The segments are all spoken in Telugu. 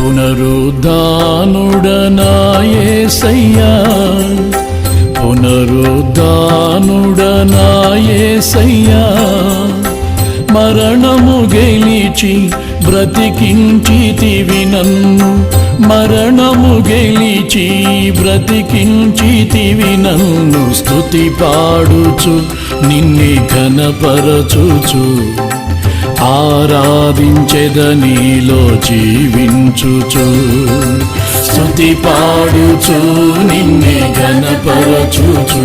పునరుద్ధానుడనాయసయ్యా. పునరుద్ధానుడనాయసయ్యా. మరణము గెలిచి బ్రతికించితివి నన్ను మరణము గెలిచి బ్రతికించితివి నన్ను స్థుతి పాడుచు నిన్నే ఘనపరచుచు. ఆరాధించెదనీలో జీవించుచు. స్థుతి పాడుచు నిన్నే గణపరచుచు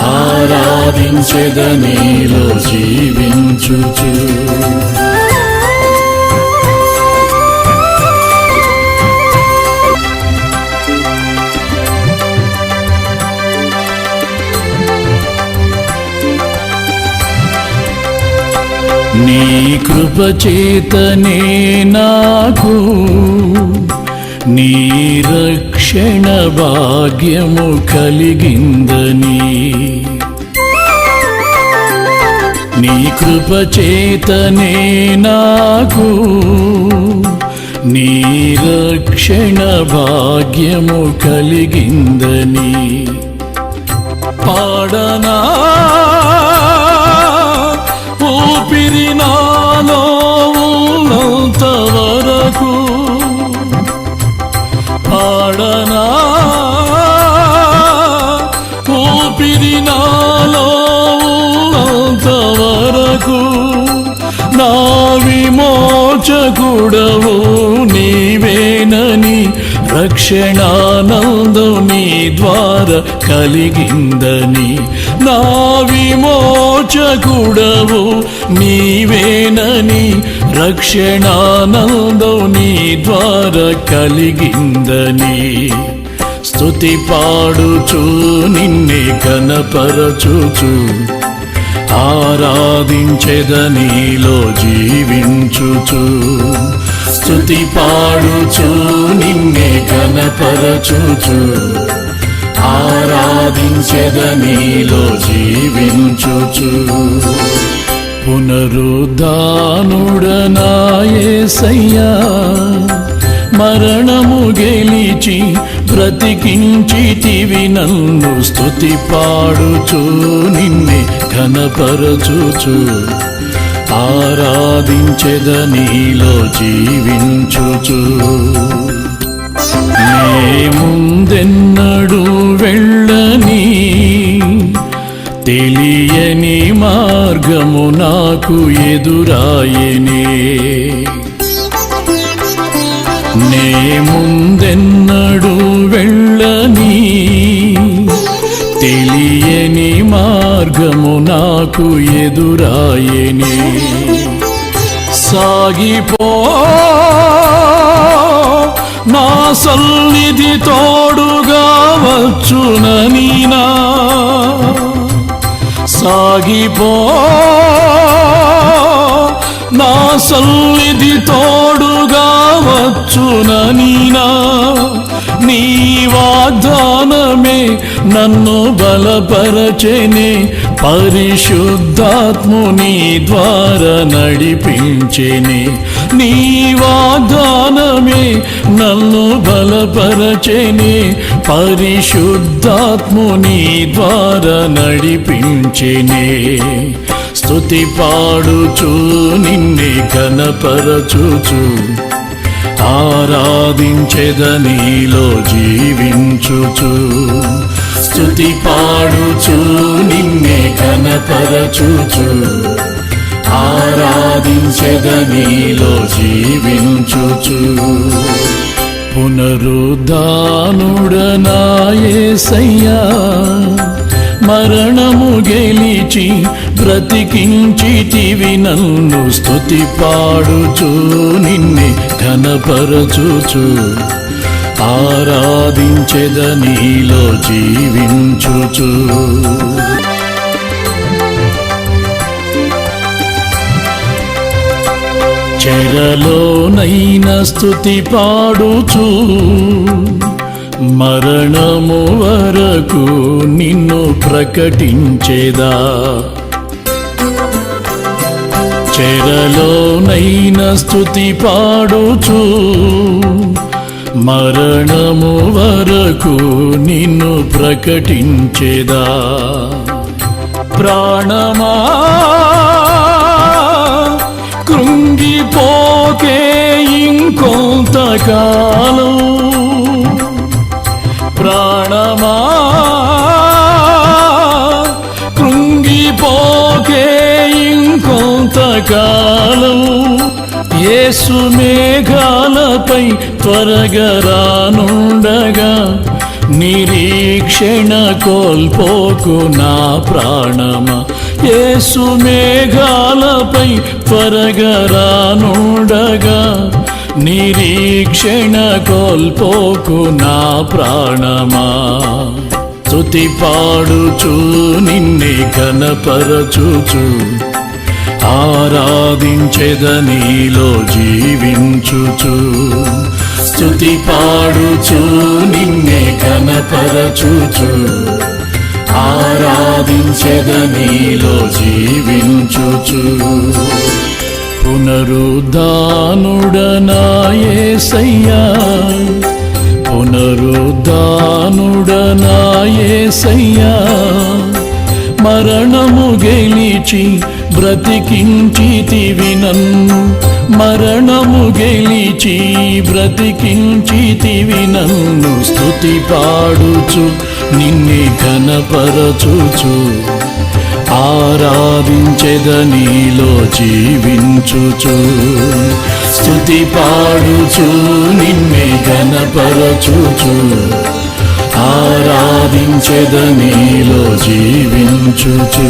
ఆరాధించెద నీలో జీవించుచు. నీ కృప చేతనే నాకు నీ రక్షణ భాగ్యము కలిగిందని. నీ కృప చేతనే నాకు నీ రక్షణ భాగ్యము కలిగిందని. పాడనా ఇది నాలో వరకు నా విమోచకుడవు నీవేనని రక్షణానందం నీ ద్వారా కలిగిందని నా విమోచకుడవు నీవేనని రక్షణానందం నీ ద్వారా కలిగిందని స్తుతి పాడుచు నిన్నే కనపరచుచు ఆరాధించెదనీలో జీవించుచు. స్తుతి పాడుచు నిన్నే కనపరచుచు ఆరాధించెదనీలో జీవించుచు. పునరుద్ధానుడనాయేసయ్యా. మరణము గెలిచి బ్రతికించితివి నన్ను స్థుతి పాడుచు నిన్నే ఘనపరచుచు. ఆరాధించెదనీలో జీవించుచు. నే ముందెన్నడు వెళ్ళని తెలియని మార్గము నాకు ఎదురాయనే. నే ముందెన్నడు నాకు ఎదురాయని. సాగిపో నా సన్నిధి తోడుగా వచ్చునని నా సాగిపో నా సన్నిధి తోడుగా వచ్చునని నా నీ వాగ్దానమే నన్ను బలపరచెనే. పరిశుద్ధాత్ముని ద్వారా నడిపించెనే. నీ వాగ్దానమే నన్ను బలపరచెనే. పరిశుద్ధాత్ముని ద్వారా నడిపించెనే. స్తుతి పాడుచు నిన్నే కనపరచుచు ఆరాధించెదనీలో జీవించుచు. స్తుతి పాడుచు నిన్నే కనపరచుచు ఆరాధించెదనీలో జీవించుచు పునరుద్ధానుడనాయేసయ్యా. మరణము గెలిచి బ్రతికించితివి నన్ను స్తుతి పాడుచు నిన్నే ఆరాధించెద నీలో జీవించుచు. చెరలోనైన స్థుతి పాడుచు. మరణము వరకు నిన్ను ప్రకటించేదా. చెరలోనైన స్థుతి పాడుచు. మరణము వరకు నిన్ను ప్రకటించేదా? ప్రాణమా? కృంగిపోకే ఇంకొంతకాలం. ప్రాణమా? కృంగిపోకే ఇంకొంతకాలం. యేసు పై త్వరగా రానుండగా నిరీక్షణ కోల్పోకు నా ప్రాణమ. ఏసు మేఘాలపై త్వరగా రానుండగా నిరీక్షణ కోల్పోకు నా ప్రాణమా. స్తుతి పాడుచు నిన్నే కనపరచుచు ఆరాధించెదనీలో జీవించుచు. స్థుతి పాడుచు నిన్నే కనపరచుచు ఆరాధించెద నీలో జీవించుచు. పునరుద్ధానుడనాయేసయ్యా. పునరుద్ధానుడనాయేసయ్యా. మరణము గెలిచి బ్రతికించితివి నన్ను. మరణము గెలిచి బ్రతికించితివి నన్ను. స్థుతి పాడుచు నిన్నే కనపరచుచు ఆరాధించెద నీలో జీవించుచు. స్థుతి పాడుచు నిన్నే గణపరచుచు ఆరాధించెద నీలో జీవించుచు.